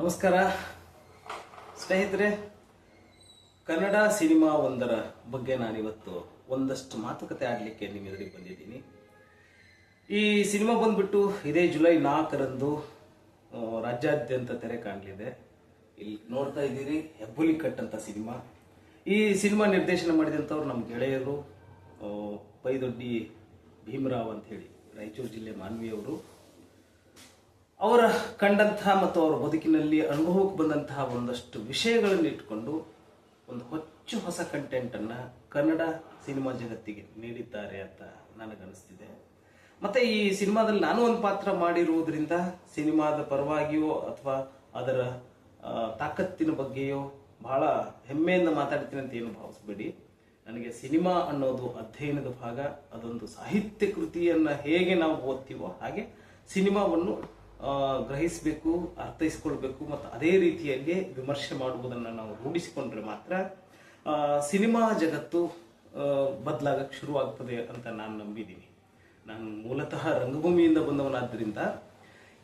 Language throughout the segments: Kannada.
ನಮಸ್ಕಾರ. ಸ್ನೇಹಿತರೆ, ಕನ್ನಡ ಸಿನಿಮಾ ಒಂದರ ಬಗ್ಗೆ ನಾನಿವತ್ತು ಒಂದಷ್ಟು ಮಾತುಕತೆ ಆಡಲಿಕ್ಕೆ ನಿಮ್ಮ ಎದುರಿಗೆ ಬಂದಿದ್ದೀನಿ. ಈ ಸಿನಿಮಾ ಬಂದ್ಬಿಟ್ಟು ಇದೇ ಜುಲೈ ನಾಲ್ಕರಂದು ರಾಜ್ಯಾದ್ಯಂತ ತೆರೆ ಕಾಣಲಿದೆ. ಇಲ್ಲಿ ನೋಡ್ತಾ ಇದ್ದೀರಿ, ಹೆಬ್ಬುಲಿ ಕಟ್ ಅಂತ ಸಿನಿಮಾ. ಈ ಸಿನಿಮಾ ನಿರ್ದೇಶನ ಮಾಡಿದಂಥವ್ರು ನಮ್ಮ ಗೆಳೆಯರು ಪೈದೊಡ್ಡಿ ಭೀಮರಾವ್ ಅಂತ ಹೇಳಿ, ರಾಯಚೂರು ಜಿಲ್ಲೆ ಮಾನ್ವಿಯವರು. ಅವರ ಕಂಡಂತಹ ಮತ್ತು ಅವರ ಬದುಕಿನಲ್ಲಿ ಅನುಭವಕ್ಕೆ ಬಂದಂತಹ ಒಂದಷ್ಟು ವಿಷಯಗಳನ್ನು ಇಟ್ಕೊಂಡು ಒಂದು ಹೊಚ್ಚು ಹೊಸ ಕಂಟೆಂಟನ್ನು ಕನ್ನಡ ಸಿನಿಮಾ ಜಗತ್ತಿಗೆ ನೀಡಿದ್ದಾರೆ ಅಂತ ನನಗನ್ನಿಸ್ತಿದೆ. ಮತ್ತೆ ಈ ಸಿನಿಮಾದಲ್ಲಿ ನಾನು ಒಂದು ಪಾತ್ರ ಮಾಡಿರುವುದರಿಂದ ಸಿನಿಮಾದ ಪರವಾಗಿಯೋ ಅಥವಾ ಅದರ ತಾಕತ್ತಿನ ಬಗ್ಗೆಯೋ ಬಹಳ ಹೆಮ್ಮೆಯಿಂದ ಮಾತಾಡ್ತೀನಿ ಅಂತ ಏನು ಭಾವಿಸ್ಬೇಡಿ. ನನಗೆ ಸಿನಿಮಾ ಅನ್ನೋದು ಅಧ್ಯಯನದ ಭಾಗ, ಅದೊಂದು ಸಾಹಿತ್ಯ ಕೃತಿಯನ್ನ ಹೇಗೆ ನಾವು ಓದ್ತೀವೋ ಹಾಗೆ ಸಿನಿಮಾವನ್ನು ಗ್ರಹಿಸಬೇಕು, ಅರ್ಥೈಸ್ಕೊಳ್ಬೇಕು ಮತ್ತು ಅದೇ ರೀತಿಯಲ್ಲಿ ವಿಮರ್ಶೆ ಮಾಡುವುದನ್ನು ನಾವು ರೂಢಿಸಿಕೊಂಡ್ರೆ ಮಾತ್ರ ಸಿನಿಮಾ ಜಗತ್ತು ಬದಲಾಗಕ್ಕೆ ಶುರುವಾಗ್ತದೆ ಅಂತ ನಾನು ನಂಬಿದ್ದೀನಿ. ನಾನು ಮೂಲತಃ ರಂಗಭೂಮಿಯಿಂದ ಬಂದವನಾದ್ದರಿಂದ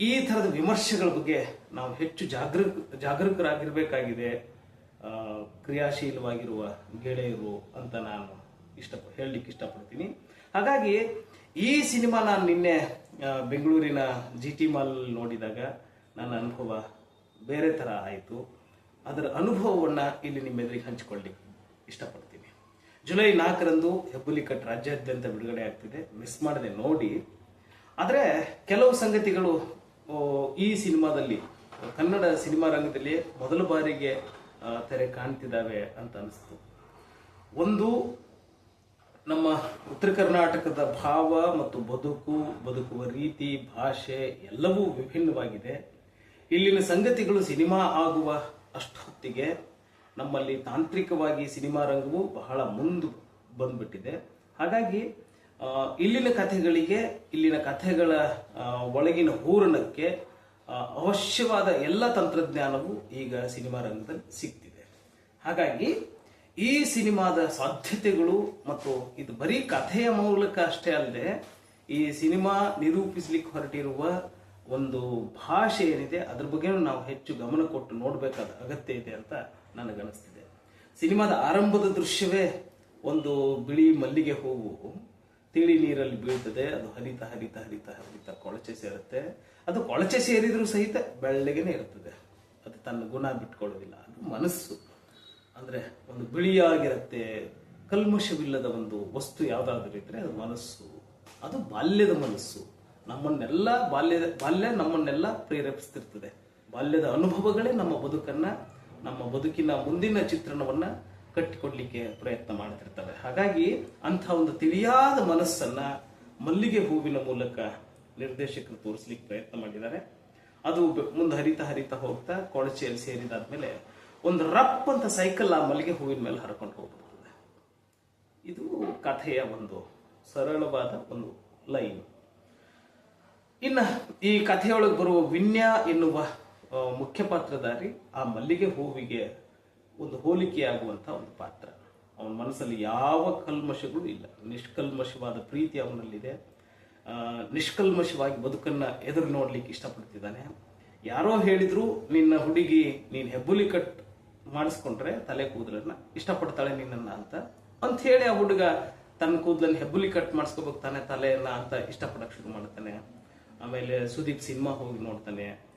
ಈ ಥರದ ವಿಮರ್ಶೆಗಳ ಬಗ್ಗೆ ನಾವು ಹೆಚ್ಚು ಜಾಗೃಕ್ ಜಾಗೃತರಾಗಿರಬೇಕಾಗಿದೆ ಕ್ರಿಯಾಶೀಲವಾಗಿರುವ ಗೆಳೆಯರು ಅಂತ ನಾನು ಇಷ್ಟ ಹೇಳಲಿಕ್ಕೆ ಇಷ್ಟಪಡ್ತೀನಿ. ಹಾಗಾಗಿ ಈ ಸಿನಿಮಾ ನಾನು ನಿನ್ನೆ ಬೆಂಗಳೂರಿನ ಜಿ ಟಿ ಮಾಲ್ ನೋಡಿದಾಗ ನನ್ನ ಅನುಭವ ಬೇರೆ ಥರ ಆಯಿತು. ಅದರ ಅನುಭವವನ್ನು ಇಲ್ಲಿ ನಿಮ್ಮ ಹಂಚಿಕೊಳ್ಳಿ ಇಷ್ಟಪಡ್ತೀನಿ. ಜುಲೈ ನಾಲ್ಕರಂದು ಹೆಬ್ಬುಲಿ ಕಟ್ ರಾಜ್ಯಾದ್ಯಂತ ಬಿಡುಗಡೆ ಆಗ್ತಿದೆ. ಮಿಸ್ ಮಾಡದೆ ನೋಡಿ. ಆದರೆ ಕೆಲವು ಸಂಗತಿಗಳು ಈ ಸಿನಿಮಾದಲ್ಲಿ, ಕನ್ನಡ ಸಿನಿಮಾ ರಂಗದಲ್ಲಿ ಮೊದಲ ಬಾರಿಗೆ ತೆರೆ ಕಾಣ್ತಿದ್ದಾವೆ ಅಂತ ಅನಿಸ್ತು. ಒಂದು ನಮ್ಮ ಉತ್ತರ ಕರ್ನಾಟಕದ ಭಾವ ಮತ್ತು ಬದುಕು, ಬದುಕುವ ರೀತಿ, ಭಾಷೆ ಎಲ್ಲವೂ ವಿಭಿನ್ನವಾಗಿದೆ. ಇಲ್ಲಿನ ಸಂಗತಿಗಳು ಸಿನಿಮಾ ಆಗುವ ಅಷ್ಟೊತ್ತಿಗೆ ನಮ್ಮಲ್ಲಿ ತಾಂತ್ರಿಕವಾಗಿ ಸಿನಿಮಾ ರಂಗವು ಬಹಳ ಮುಂದೆ ಬಂದ್ಬಿಟ್ಟಿದೆ. ಹಾಗಾಗಿ ಇಲ್ಲಿನ ಕಥೆಗಳಿಗೆ, ಇಲ್ಲಿನ ಕಥೆಗಳ ಒಳಗಿನ ಹೂರಣಕ್ಕೆ ಅವಶ್ಯವಾದ ಎಲ್ಲ ತಂತ್ರಜ್ಞಾನವು ಈಗ ಸಿನಿಮಾ ರಂಗದಲ್ಲಿ ಸಿಗ್ತಿದೆ. ಹಾಗಾಗಿ ಈ ಸಿನಿಮಾದ ಸಾಧ್ಯತೆಗಳು ಮತ್ತು ಇದು ಬರೀ ಕಥೆಯ ಮೂಲಕ ಅಷ್ಟೇ ಅಲ್ಲದೆ ಈ ಸಿನಿಮಾ ನಿರೂಪಿಸ್ಲಿಕ್ಕೆ ಹೊರಟಿರುವ ಒಂದು ಭಾಷೆ ಏನಿದೆ, ಅದ್ರ ಬಗ್ಗೆ ನಾವು ಹೆಚ್ಚು ಗಮನ ಕೊಟ್ಟು ನೋಡಬೇಕಾದ ಅಗತ್ಯ ಇದೆ ಅಂತ ನನಗನ್ನಿಸ್ತಿದೆ ಸಿನಿಮಾದ ಆರಂಭದ ದೃಶ್ಯವೇ ಒಂದು ಬಿಳಿ ಮಲ್ಲಿಗೆ ಹೂವು. ತಿಳಿ ನೀರಲ್ಲಿ ಬೀಳ್ತದೆ, ಅದು ಹರಿತ ಹರಿತ ಹರಿತ ಹರಿತ ಕೊಳಚೆ ಸೇರುತ್ತೆ. ಅದು ಕೊಳಚೆ ಸೇರಿದ್ರೂ ಸಹಿತ ಬೆಳ್ಳಗೆನೆ ಇರ್ತದೆ. ಅದು ತನ್ನ ಗುಣ ಬಿಟ್ಕೊಳ್ಳೋದಿಲ್ಲ, ಅದು ಮನಸ್ಸು. ಅಂದ್ರೆ ಒಂದು ಬಿಳಿಯಾಗಿರುತ್ತೆ, ಕಲ್ಮಶವಿಲ್ಲದ ಒಂದು ವಸ್ತು ಯಾವುದಾದ್ರೂ ಇದ್ರೆ ಅದು ಮನಸ್ಸು. ಅದು ಬಾಲ್ಯದ ಮನಸ್ಸು. ನಮ್ಮನ್ನೆಲ್ಲ ಬಾಲ್ಯದ ಬಾಲ್ಯ ನಮ್ಮನ್ನೆಲ್ಲ ಪ್ರೇರೇಪಿಸ್ತಿರ್ತದೆ. ಬಾಲ್ಯದ ಅನುಭವಗಳೇ ನಮ್ಮ ಬದುಕನ್ನ, ನಮ್ಮ ಬದುಕಿನ ಮುಂದಿನ ಚಿತ್ರಣವನ್ನ ಕಟ್ಟಿಕೊಡ್ಲಿಕ್ಕೆ ಪ್ರಯತ್ನ ಮಾಡ್ತಿರ್ತವೆ. ಹಾಗಾಗಿ ಅಂಥ ಒಂದು ತಿಳಿಯಾದ ಮನಸ್ಸನ್ನ ಮಲ್ಲಿಗೆ ಹೂವಿನ ಮೂಲಕ ನಿರ್ದೇಶಕರು ತೋರಿಸ್ಲಿಕ್ಕೆ ಪ್ರಯತ್ನ ಮಾಡಿದ್ದಾರೆ. ಅದು ಮುಂದೆ ಹರಿತಾ ಹರಿತಾ ಹೋಗ್ತಾ, ಕೊಳಚೆಯಲ್ಲಿ ಸೇರಿದಾದ್ಮೇಲೆ ಒಂದು ರಪ್ ಅಂತ ಸೈಕಲ್ ಆ ಮಲ್ಲಿಗೆ ಹೂವಿನ ಮೇಲೆ ಹರ್ಕೊಂಡು ಹೋಗ್ಬಿಡ್ತದೆ. ಇದು ಕಥೆಯ ಒಂದು ಸರಳವಾದ ಒಂದು ಲೈನ್. ಇನ್ನ ಈ ಕಥೆಯೊಳಗೆ ಬರುವ ವಿನ್ಯಾ ಎನ್ನುವ ಮುಖ್ಯ ಪಾತ್ರಧಾರಿ ಆ ಮಲ್ಲಿಗೆ ಹೂವಿಗೆ ಒಂದು ಹೋಲಿಕೆಯಾಗುವಂತ ಒಂದು ಪಾತ್ರ. ಅವನ ಮನಸ್ಸಲ್ಲಿ ಯಾವ ಕಲ್ಮಶಗಳು ಇಲ್ಲ. ನಿಷ್ಕಲ್ಮಶವಾದ ಪ್ರೀತಿ ಅವನಲ್ಲಿದೆ. ನಿಷ್ಕಲ್ಮಶವಾಗಿ ಬದುಕನ್ನ ಎದುರು ನೋಡ್ಲಿಕ್ಕೆ ಇಷ್ಟಪಡ್ತಿದ್ದಾನೆ. ಯಾರೋ ಹೇಳಿದ್ರು, ನಿನ್ನ ಹುಡುಗಿ ನೀನು ಹೆಬ್ಬುಲಿ ಕಟ್ ಮಾಡಿಸ್ಕೊಂಡ್ರೆ ತಲೆ ಕೂದಲನ್ನ ಇಷ್ಟಪಡ್ತಾಳೆ ನಿನ್ನನ್ನ ಅಂತ. ಅಂತ ಹೇಳಿ ಆ ಹುಡುಗ ತನ್ನ ಕೂದಲನ್ನ ಹೆಬ್ಬುಲಿ ಕಟ್ ಮಾಡಿಸ್ಕೋಬೇಕು ತಾನೆ ತಲೆಯನ್ನ ಅಂತ ಇಷ್ಟಪಡಕ್ ಶುರು ಮಾಡ್ತಾನೆ. ಆಮೇಲೆ ಸುದೀಪ್ ಸಿನಿಮಾ ಹೋಗಿ ನೋಡ್ತಾನೆ.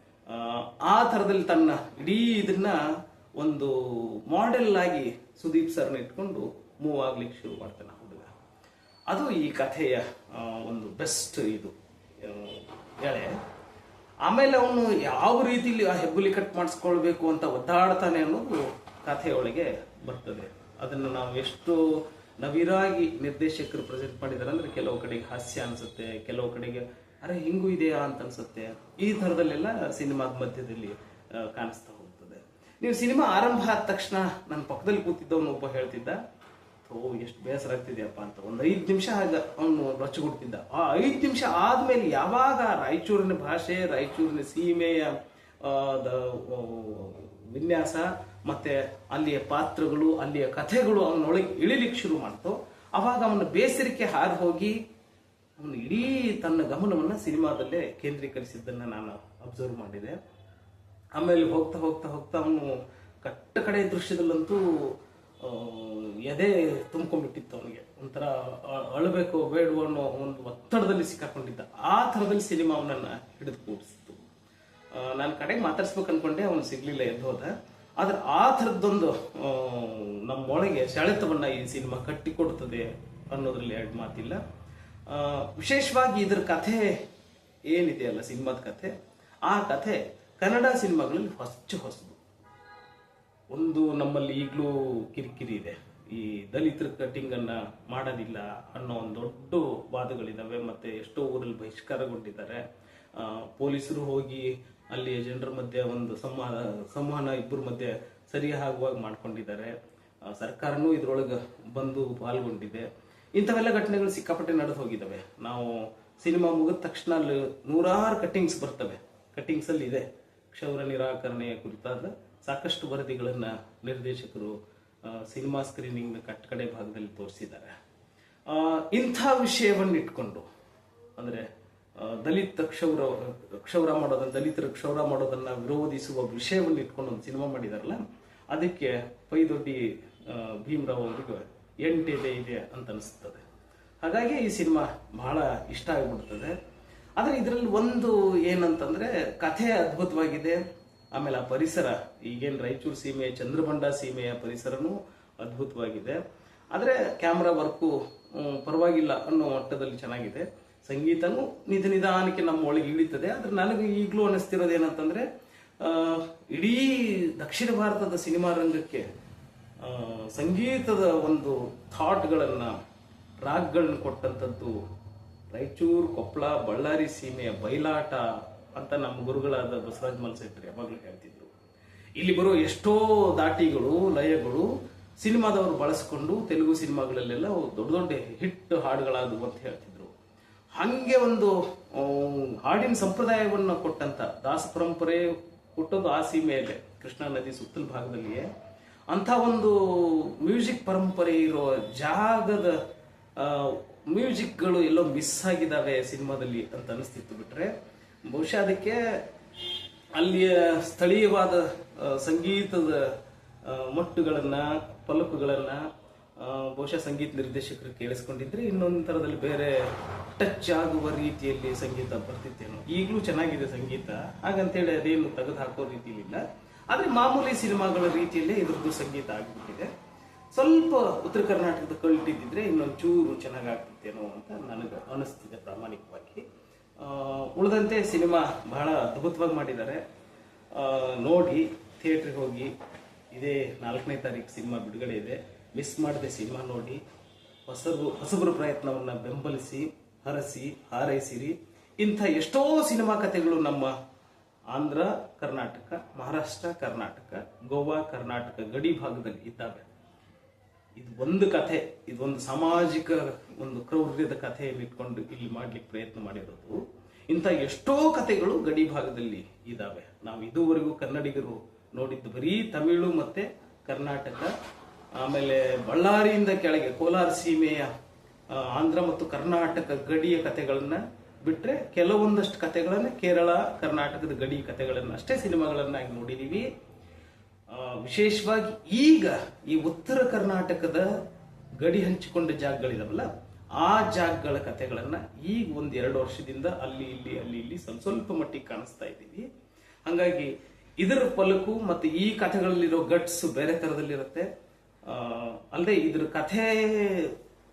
ಆ, ಥರದಲ್ಲಿ ತನ್ನ ಇಡೀ ಇದನ್ನ ಒಂದು ಮಾಡೆಲ್ ಆಗಿ ಸುದೀಪ್ ಸರ್ನ ಇಟ್ಕೊಂಡು ಮೂವ್ ಆಗ್ಲಿಕ್ಕೆ ಶುರು ಮಾಡ್ತಾನೆ ಹುಡುಗ. ಅದು ಈ ಕಥೆಯ ಒಂದು ಬೆಸ್ಟ್ ಇದು. ಎಳೆ. ಆಮೇಲೆ ಅವನು ಯಾವ ರೀತಿಲಿ ಆ ಹೆಬ್ಬುಲಿ ಕಟ್ ಮಾಡಿಸ್ಕೊಳ್ಬೇಕು ಅಂತ ಒದ್ದಾಡ್ತಾನೆ ಅನ್ನೋದು ಕಥೆಯೊಳಗೆ ಬರ್ತದೆ. ಅದನ್ನು ನಾವು ಎಷ್ಟು ನವಿರಾಗಿ ನಿರ್ದೇಶಕರು ಪ್ರೆಸೆಂಟ್ ಮಾಡಿದ್ದಾರೆ ಅಂದ್ರೆ ಕೆಲವು ಕಡೆಗೆ ಹಾಸ್ಯ ಅನ್ಸುತ್ತೆ, ಕೆಲವು ಕಡೆಗೆ, ಅರೆ, ಹಿಂಗೂ ಇದೆಯಾ? ಅಂತ ಅನ್ಸುತ್ತೆ. ಈ ಥರದಲ್ಲೆಲ್ಲ ಸಿನಿಮಾದ ಮಧ್ಯದಲ್ಲಿ ಕಾಣಿಸ್ತಾ ಹೋಗ್ತದೆ. ನೀವು ಸಿನಿಮಾ ಆರಂಭ ಆದ ತಕ್ಷಣ ನನ್ನ ಪಕ್ಕದಲ್ಲಿ ಕೂತಿದ್ದವನು ಒಬ್ಬ ಹೇಳ್ತಿದ್ದ ಓ ಎಷ್ಟು ಬೇಸರ ಆಗ್ತಿದೆಯಪ್ಪ ಅಂತ. ಒಂದು ಐದು ನಿಮಿಷ ಆಗ ಅವನು ರೊಚ್ಚಗುಡ್ತಿದ್ದ ಆ ಐದು ನಿಮಿಷ ಆದ್ಮೇಲೆ ಯಾವಾಗ ರಾಯಚೂರಿನ ಭಾಷೆ, ರಾಯಚೂರಿನ ಸೀಮೆಯ ವಿನ್ಯಾಸ, ಮತ್ತೆ ಅಲ್ಲಿಯ ಪಾತ್ರಗಳು, ಅಲ್ಲಿಯ ಕಥೆಗಳು ಅವನೊಳಗೆ ಇಳಿಲಿಕ್ಕೆ ಶುರು ಮಾಡ್ತು, ಅವಾಗ ಅವನ ಬೇಸರಿಕೆ ಹಾರಿ ಹೋಗಿ ಅವನು ಇಡೀ ತನ್ನ ಗಮನವನ್ನ ಸಿನಿಮಾದಲ್ಲೇ ಕೇಂದ್ರೀಕರಿಸಿದ್ದನ್ನ ನಾನು ಅಬ್ಸರ್ವ್ ಮಾಡಿದೆ. ಆಮೇಲೆ ಹೋಗ್ತಾ ಹೋಗ್ತಾ ಹೋಗ್ತಾ ಅವನು ಕಟ್ಟ ಕಡೆ ದೃಶ್ಯದಲ್ಲಂತೂ ಎದೆ ತುಂಬ್ಕೊಂಡ್ಬಿಟ್ಟಿತ್ತು ಅವನಿಗೆ. ಒಂಥರ ಅಳಬೇಕು, ಬೇಡುವ ಅನ್ನೋ ಒಂದು ಒತ್ತಡದಲ್ಲಿ ಸಿಕ್ಕಾಕೊಂಡಿದ್ದ. ಆ ಥರದಲ್ಲಿ ಸಿನಿಮಾ ಅವನನ್ನ ಹಿಡಿದು ಕೂಡಿಸ್ತು. ನಾನು ಕಡೆಗೆ ಮಾತಾಡ್ಸ್ಬೇಕು ಅನ್ಕೊಂಡೆ, ಅವನು ಸಿಗ್ಲಿಲ್ಲ, ಎದ್ದು ಹೋದ. ಆದ್ರೆ ಆ ಥರದ್ದೊಂದು ನಮ್ಮೊಳಗೆ ಸೆಳೆತವನ್ನ ಈ ಸಿನಿಮಾ ಕಟ್ಟಿಕೊಡ್ತದೆ ಅನ್ನೋದ್ರಲ್ಲಿ ಎರಡು ಮಾತಿಲ್ಲ. ವಿಶೇಷವಾಗಿ ಇದ್ರ ಕಥೆ ಏನಿದೆಯಲ್ಲ ಸಿನಿಮಾದ ಕಥೆ? ಆ ಕಥೆ ಕನ್ನಡ ಸಿನಿಮಾಗಳಲ್ಲಿ ಹೊಚ್ಚ ಹೊಸದು. ಒಂದು ನಮ್ಮಲ್ಲಿ ಈಗಲೂ ಕಿರಿಕಿರಿ ಇದೆ. ಈ ದಲಿತರ ಕಟಿಂಗ್ ಅನ್ನ ಮಾಡೋದಿಲ್ಲ ಅನ್ನೋ ಒಂದು ದೊಡ್ಡ ವಾದಗಳಿದ್ದಾವೆ ಮತ್ತೆ ಎಷ್ಟೋ ಊರಲ್ಲಿ ಬಹಿಷ್ಕಾರಗೊಂಡಿದ್ದಾರೆ. ಪೊಲೀಸರು ಹೋಗಿ ಅಲ್ಲಿ ಜನರ ಮಧ್ಯೆ ಒಂದು ಸಂವಾದ ಸಂವಹನ ಇಬ್ಬರ ಮಧ್ಯೆ ಸರಿ ಆಗುವಾಗ ಮಾಡ್ಕೊಂಡಿದ್ದಾರೆ ಸರ್ಕಾರನೂ ಇದ್ರೊಳಗೆ ಬಂದು ಪಾಲ್ಗೊಂಡಿದೆ. ಇಂಥವೆಲ್ಲ ಘಟನೆಗಳು ಸಿಕ್ಕಾಪಟ್ಟೆ ನಡೆದು ಹೋಗಿದ್ದಾವೆ ನಾವು ಸಿನಿಮಾ ಮುಗಿದ ತಕ್ಷಣ ಅಲ್ಲಿ ನೂರಾರು ಕಟ್ಟಿಂಗ್ಸ್ ಬರ್ತವೆ. ಕಟ್ಟಿಂಗ್ಸಲ್ಲಿ ಇದೆ ಕ್ಷೌರ ನಿರಾಕರಣೆಯ ಕುರಿತಾದ ಸಾಕಷ್ಟು ವರದಿಗಳನ್ನು ನಿರ್ದೇಶಕರು ಸಿನಿಮಾ ಸ್ಕ್ರೀನಿಂಗ್ ಕಟ್ ಕಡೆ ಭಾಗದಲ್ಲಿ ತೋರಿಸಿದ್ದಾರೆ. ಇಂಥ ವಿಷಯವನ್ನು ಇಟ್ಕೊಂಡು, ಅಂದ್ರೆ ದಲಿತ ಕ್ಷೌರ ಕ್ಷೌರ ಮಾಡೋದನ್ನ, ದಲಿತರ ಕ್ಷೌರ ಮಾಡೋದನ್ನ ವಿರೋಧಿಸುವ ವಿಷಯವನ್ನು ಇಟ್ಕೊಂಡು ಒಂದು ಸಿನಿಮಾ ಮಾಡಿದಾರಲ್ಲ, ಅದಕ್ಕೆ ಪೈದೊಡ್ಡಿ ಭೀಮರಾವ್ ಅವರಿಗೆ ಎಂಟಿದೆ ಇದೆ ಅಂತ ಅನಿಸ್ತದೆ. ಹಾಗಾಗಿ ಈ ಸಿನಿಮಾ ಬಹಳ ಇಷ್ಟ ಆಗಿಬಿಡ್ತದೆ. ಆದರೆ ಇದರಲ್ಲಿ ಒಂದು ಏನಂತಂದರೆ, ಕಥೆ ಅದ್ಭುತವಾಗಿದೆ. ಆಮೇಲೆ ಆ ಪರಿಸರ, ಈಗೇನು ರಾಯಚೂರು ಸೀಮೆಯ ಚಂದ್ರಬಂಡ ಸೀಮೆಯ ಪರಿಸರನೂ ಅದ್ಭುತವಾಗಿದೆ. ಆದರೆ ಕ್ಯಾಮ್ರಾ ವರ್ಕು ಪರವಾಗಿಲ್ಲ ಅನ್ನೋ ಮಟ್ಟದಲ್ಲಿ ಚೆನ್ನಾಗಿದೆ. ಸಂಗೀತನೂ ನಿಧ ನಿಧಾನಕ್ಕೆ ನಮ್ಮ ಒಳಗೆ ಇಳಿತದೆ. ಆದರೆ ನನಗೆ ಈಗಲೂ ಅನಿಸ್ತಿರೋದು ಏನಂತಂದರೆ ಇಡೀ ದಕ್ಷಿಣ ಭಾರತದ ಸಿನಿಮಾ ರಂಗಕ್ಕೆ ಸಂಗೀತದ ಒಂದು ಥಾಟ್ಗಳನ್ನು, ರಾಗ್ಗಳನ್ನ ಕೊಟ್ಟಂಥದ್ದು ರಾಯಚೂರು ಕೊಪ್ಪಳ ಬಳ್ಳಾರಿ ಸೀಮೆಯ ಬಯಲಾಟ ಅಂತ ನಮ್ಮ ಗುರುಗಳಾದ ಬಸವರಾಜ ಮಲ್ಸೆಟ್ರಿ ಯಾವಾಗಲೂ ಹೇಳ್ತಿದ್ರು. ಇಲ್ಲಿ ಬರೋ ಎಷ್ಟೋ ದಾಟಿಗಳು, ಲಯಗಳು ಸಿನಿಮಾದವರು ಬಳಸ್ಕೊಂಡು ತೆಲುಗು ಸಿನಿಮಾಗಳಲ್ಲೆಲ್ಲ ದೊಡ್ಡ ದೊಡ್ಡ ಹಿಟ್ ಹಾಡುಗಳಾದವು ಅಂತ ಹೇಳ್ತಿದ್ರು. ಹಂಗೆ ಒಂದು ಹಾಡಿನ ಸಂಪ್ರದಾಯವನ್ನು ಕೊಟ್ಟಂತ ದಾಸ ಪರಂಪರೆ ಹುಟ್ಟೋದು ಆ ಸೀಮೆಯಲ್ಲೇ ಕೃಷ್ಣಾ ನದಿ ಸುತ್ತಲ ಭಾಗದಲ್ಲಿಯೇ. ಅಂಥ ಒಂದು ಮ್ಯೂಸಿಕ್ ಪರಂಪರೆ ಇರೋ ಜಾಗದ ಮ್ಯೂಸಿಕ್ಗಳು ಎಲ್ಲೋ ಮಿಸ್ ಆಗಿದ್ದಾವೆ ಸಿನಿಮಾದಲ್ಲಿ ಅಂತ ಅನಿಸ್ತಿತ್ತು ಬಿಟ್ರೆ ಬಹುಶಃ ಅದಕ್ಕೆ ಅಲ್ಲಿಯ ಸ್ಥಳೀಯವಾದ ಸಂಗೀತದ ಮಟ್ಟುಗಳನ್ನು ಪಲಕುಗಳನ್ನ ಬಹುಶಃ ಸಂಗೀತ ನಿರ್ದೇಶಕರು ಕೇಳಿಸ್ಕೊಂಡಿದ್ರೆ ಇನ್ನೊಂದು ಥರದಲ್ಲಿ ಬೇರೆ ಟಚ್ ಆಗುವ ರೀತಿಯಲ್ಲಿ ಸಂಗೀತ ಬರ್ತಿತ್ತೇನೋ. ಈಗಲೂ ಚೆನ್ನಾಗಿದೆ ಸಂಗೀತ. ಹಾಗಂತೇಳಿ ಅದೇನು ತೆಗೆದು ಹಾಕೋ ರೀತಿಲಿಲ್ಲ. ಆದರೆ ಮಾಮೂಲಿ ಸಿನಿಮಾಗಳ ರೀತಿಯಲ್ಲೇ ಇದ್ರದ್ದು ಸಂಗೀತ ಆಗಿಬಿಟ್ಟಿದೆ. ಸ್ವಲ್ಪ ಉತ್ತರ ಕರ್ನಾಟಕದ ಕಲ್ಟಿದ್ದಿದ್ರೆ ಇನ್ನೊಂದು ಚೂರು ಚೆನ್ನಾಗಿ ಆಗ್ತಿತ್ತೇನೋ ಅಂತ ನನಗೆ ಅನಿಸ್ತಿದೆ ಪ್ರಾಮಾಣಿಕವಾಗಿ. ಉಳಿದಂತೆ ಸಿನಿಮಾ ಬಹಳ ಅದ್ಭುತವಾಗಿ ಮಾಡಿದ್ದಾರೆ. ನೋಡಿ, ಥಿಯೇಟ್ರಿಗೆ ಹೋಗಿ, ಇದೇ ನಾಲ್ಕನೇ ತಾರೀಕು ಸಿನಿಮಾ ಬಿಡುಗಡೆ ಇದೆ. ಮಿಸ್ ಮಾಡದೆ ಸಿನಿಮಾ ನೋಡಿ. ಹೊಸಬು ಹೊಸಬರ ಪ್ರಯತ್ನವನ್ನು ಬೆಂಬಲಿಸಿ, ಹರಸಿ, ಹಾರೈಸಿರಿ. ಇಂಥ ಎಷ್ಟೋ ಸಿನಿಮಾ ಕಥೆಗಳು ನಮ್ಮ ಆಂಧ್ರ ಕರ್ನಾಟಕ, ಮಹಾರಾಷ್ಟ್ರ ಕರ್ನಾಟಕ, ಗೋವಾ ಕರ್ನಾಟಕ ಗಡಿ ಭಾಗದಲ್ಲಿ ಇದ್ದಾವೆ. ಇದು ಒಂದು ಕಥೆ, ಇದೊಂದು ಸಾಮಾಜಿಕ ಒಂದು ಕ್ರೌರ್ಯದ ಕಥೆಯನ್ನು ಇಟ್ಕೊಂಡು ಇಲ್ಲಿ ಮಾಡ್ಲಿಕ್ಕೆ ಪ್ರಯತ್ನ ಮಾಡಿರೋದು. ಇಂಥ ಎಷ್ಟೋ ಕಥೆಗಳು ಗಡಿ ಭಾಗದಲ್ಲಿ ಇದ್ದಾವೆ ನಾವು ಇದುವರೆಗೂ ಕನ್ನಡಿಗರು ನೋಡಿದ್ದು ಬರೀ ತಮಿಳು ಮತ್ತೆ ಕರ್ನಾಟಕ, ಆಮೇಲೆ ಬಳ್ಳಾರಿಯಿಂದ ಕೆಳಗೆ ಕೋಲಾರ ಸೀಮೆಯ ಆಂಧ್ರ ಮತ್ತು ಕರ್ನಾಟಕ ಗಡಿಯ ಕಥೆಗಳನ್ನ ಬಿಟ್ರೆ ಕೆಲವೊಂದಷ್ಟು ಕಥೆಗಳನ್ನ ಕೇರಳ, ಕರ್ನಾಟಕದ ಗಡಿ ಕಥೆಗಳನ್ನ ಅಷ್ಟೇ ಸಿನಿಮಾಗಳನ್ನಾಗಿ ನೋಡಿದೀವಿ. ವಿಶೇಷವಾಗಿ ಈಗ ಈ ಉತ್ತರ ಕರ್ನಾಟಕದ ಗಡಿ ಹಂಚಿಕೊಂಡ ಜಾಗಗಳಿದಾವಲ್ಲ, ಆ ಜಾಗಗಳ ಕಥೆಗಳನ್ನು ಈಗ ಒಂದು ಎರಡು ವರ್ಷದಿಂದ ಅಲ್ಲಿ, ಇಲ್ಲಿ ಅಲ್ಲಿ, ಇಲ್ಲಿ ಸ್ವಲ್ಪ ಸ್ವಲ್ಪ ಮಟ್ಟಿಗೆ ಕಾಣಿಸ್ತಾ ಇದ್ದೀವಿ. ಹಂಗಾಗಿ ಇದರ ಪಲಕು ಮತ್ತೆ ಈ ಕಥೆಗಳಲ್ಲಿರೋ ಗಟ್ಸ್ ಬೇರೆ ಥರದಲ್ಲಿರುತ್ತೆ ಅಲ್ಲದೆ ಇದ್ರ ಕಥೆ,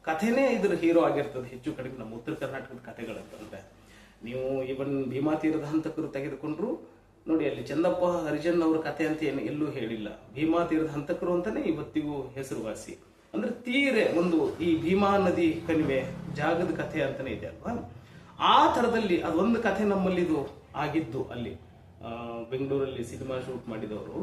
ಕಥೆನೇ ಇದ್ರ ಹೀರೋ ಆಗಿರ್ತದೆ, ಹೆಚ್ಚು ಕಡಿಮೆ ನಮ್ಮ ಉತ್ತರ ಕರ್ನಾಟಕದ ಕಥೆಗಳಂತಂದ್ರೆ. ನೀವು ಇವನ್ ಭೀಮಾ ತೀರದ ಹಂತಕರು ತೆಗೆದುಕೊಂಡ್ರು ನೋಡಿ, ಅಲ್ಲಿ ಚಂದಪ್ಪ ಹರಿಜನ್ ಅವ್ರ ಕಥೆ ಅಂತ ಏನು ಎಲ್ಲೂ ಹೇಳಿಲ್ಲ. ಭೀಮಾ ತೀರದ ಹಂತಕರು ಅಂತಾನೆ ಇವತ್ತಿಗೂ ಹೆಸರುವಾಸಿ. ಅಂದ್ರೆ ತೀರೆ ಒಂದು ಈ ಭೀಮಾ ನದಿ ಕಣಿವೆ ಜಾಗದ ಕಥೆ ಅಂತಾನೆ ಇದೆ ಅಲ್ವಾ? ಆ ತರದಲ್ಲಿ ಅದೊಂದು ಕಥೆ ನಮ್ಮಲ್ಲಿದು ಆಗಿದ್ದು ಅಲ್ಲಿ. ಬೆಂಗಳೂರಲ್ಲಿ ಸಿನಿಮಾ ಶೂಟ್ ಮಾಡಿದವರು.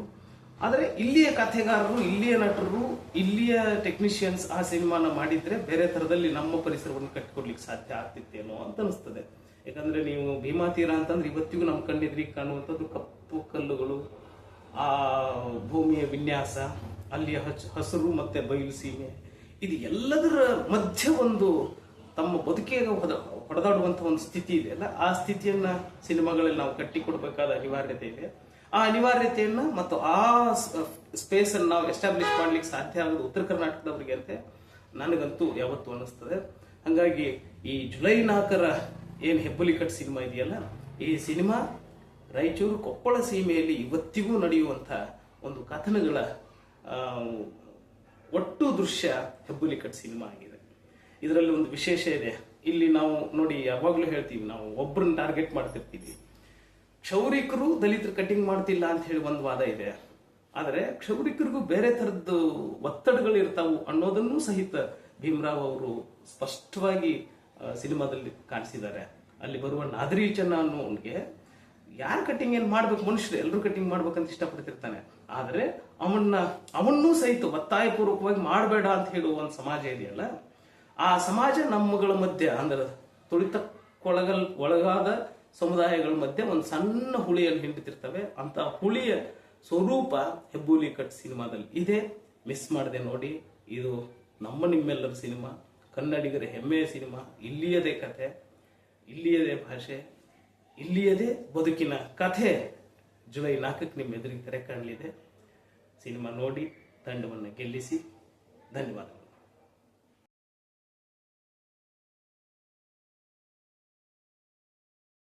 ಆದರೆ ಇಲ್ಲಿಯ ಕಥೆಗಾರರು, ಇಲ್ಲಿಯ ನಟರು, ಇಲ್ಲಿಯ ಟೆಕ್ನಿಷಿಯನ್ಸ್ ಆ ಸಿನಿಮಾನ ಮಾಡಿದ್ರೆ ಬೇರೆ ತರದಲ್ಲಿ ನಮ್ಮ ಪರಿಸರವನ್ನು ಕಟ್ಟಿಕೊಡ್ಲಿಕ್ಕೆ ಸಾಧ್ಯ ಆಗ್ತಿತ್ತೇನೋ ಅಂತ ಅನಿಸ್ತದೆ. ಯಾಕಂದ್ರೆ ನೀವು ಭೀಮಾ ತೀರ ಅಂತಂದ್ರೆ ಇವತ್ತಿಗೂ ನಮ್ಮ ಕಣ್ಣೆದ್ರಿಗೆ ಕಾಣುವಂಥದ್ದು ಕಪ್ಪು ಕಲ್ಲುಗಳು, ಆ ಭೂಮಿಯ ವಿನ್ಯಾಸ, ಅಲ್ಲಿಯ ಹಚ್, ಹಸಿರು ಮತ್ತೆ ಬಯಲು ಸೀಮೆ. ಇದು ಎಲ್ಲದರ ಮಧ್ಯೆ ಒಂದು ತಮ್ಮ ಬದುಕಿಗೆ ಹೊದ, ಹೊಡೆದಾಡುವಂಥ ಒಂದು ಸ್ಥಿತಿ ಇದೆ ಅಲ್ಲ? ಆ ಸ್ಥಿತಿಯನ್ನ ಸಿನಿಮಾಗಳಲ್ಲಿ ನಾವು ಕಟ್ಟಿಕೊಡ್ಬೇಕಾದ ಅನಿವಾರ್ಯತೆ ಇದೆ. ಆ ಅನಿವಾರ್ಯತೆಯನ್ನ ಮತ್ತು ಆ ಸ್ಪೇಸ್ ಅನ್ನು ನಾವು ಎಸ್ಟಾಬ್ಲಿಷ್ ಮಾಡ್ಲಿಕ್ಕೆ ಸಾಧ್ಯ ಆಗೋದು ಉತ್ತರ ಕರ್ನಾಟಕದವರಿಗೆ ಅಂತೆ ನನಗಂತೂ ಯಾವತ್ತೂ ಅನಿಸ್ತದೆ ಹಂಗಾಗಿ ಈ ಜುಲೈ ನಾಲ್ಕರ ಏನ್ ಹೆಬ್ಬುಲಿ ಕಟ್ ಸಿನಿಮಾ ಇದೆಯಲ್ಲ, ಈ ಸಿನಿಮಾ ರಾಯಚೂರು ಕೊಪ್ಪಳ ಸೀಮೆಯಲ್ಲಿ ಇವತ್ತಿಗೂ ನಡೆಯುವಂತ ಒಂದು ಕಥನಗಳ ಒಟ್ಟು ದೃಶ್ಯ ಹೆಬ್ಬುಲಿ ಕಟ್ ಸಿನಿಮಾ ಆಗಿದೆ. ಇದರಲ್ಲಿ ಒಂದು ವಿಶೇಷ ಇದೆ. ಇಲ್ಲಿ ನಾವು ನೋಡಿ, ಯಾವಾಗಲೂ ಹೇಳ್ತೀವಿ, ನಾವು ಒಬ್ಬರನ್ನ ಟಾರ್ಗೆಟ್ ಮಾಡ್ತಿರ್ತೀವಿ. ಕ್ಷೌರಿಕರು ದಲಿತರು ಕಟಿಂಗ್ ಮಾಡ್ತಿಲ್ಲ ಅಂತ ಹೇಳಿ ಒಂದು ವಾದ ಇದೆ. ಆದರೆ ಕ್ಷೌರಿಕರಿಗೂ ಬೇರೆ ಥರದ್ದು ಒತ್ತಡಗಳು ಇರ್ತಾವು ಅನ್ನೋದನ್ನು ಸಹಿತ ಭೀಮರಾವ್ ಅವರು ಸ್ಪಷ್ಟವಾಗಿ ಸಿನಿಮಾದಲ್ಲಿ ಕಾಣಿಸಿದ್ದಾರೆ. ಅಲ್ಲಿ ಬರುವ ನಾದರಿ ಚೆನ್ನ ಅನ್ನೋನ್ಗೆ ಯಾರು ಕಟ್ಟಿಂಗ್ ಏನು ಮಾಡ್ಬೇಕು? ಮನುಷ್ಯರು ಎಲ್ಲರೂ ಕಟ್ಟಿಂಗ್ ಮಾಡ್ಬೇಕಂತ ಇಷ್ಟಪಡ್ತಿರ್ತಾನೆ. ಆದರೆ ಅವನ್ನ, ಅವನ್ನೂ ಸಹಿತ ಒತ್ತಾಯಪೂರ್ವಕವಾಗಿ ಮಾಡಬೇಡ ಅಂತ ಹೇಳುವ ಒಂದು ಸಮಾಜ ಇದೆಯಲ್ಲ, ಆ ಸಮಾಜ ನಮ್ಮಗಳ ಮಧ್ಯೆ, ಅಂದ್ರೆ ತುಳಿತಕ್ಕೊಳಗಲ್ ಒಳಗಾದ ಸಮುದಾಯಗಳ ಮಧ್ಯೆ ಒಂದು ಸಣ್ಣ ಹುಳಿಯಲ್ಲಿ ಹಿಂಡುತ್ತಿರ್ತವೆ ಅಂತ ಹುಳಿಯ ಸ್ವರೂಪ ಹೆಬ್ಬೂಲಿ ಕಟ್ ಸಿನಿಮಾದಲ್ಲಿ ಇದೆ. ಮಿಸ್ ಮಾಡದೆ ನೋಡಿ. ಇದು ನಮ್ಮ ನಿಮ್ಮೆಲ್ಲರ ಸಿನಿಮಾ. ಕನ್ನಡಿಗರ ಹೆಮ್ಮೆಯ ಸಿನಿಮಾ, ಇಲ್ಲಿಯದೇ ಕಥೆ, ಇಲ್ಲಿಯದೇ ಭಾಷೆ, ಇಲ್ಲಿಯದೇ ಬದುಕಿನ ಕಥೆ ಜುಲೈ ನಾಲ್ಕಕ್ಕೆ ನಿಮ್ಮ ಎದುರಿಗೆ ತೆರೆ ಕಾಣಲಿದೆ. ಸಿನಿಮಾ ನೋಡಿ, ತಂಡವನ್ನು ಗೆಲ್ಲಿಸಿ ಧನ್ಯವಾದ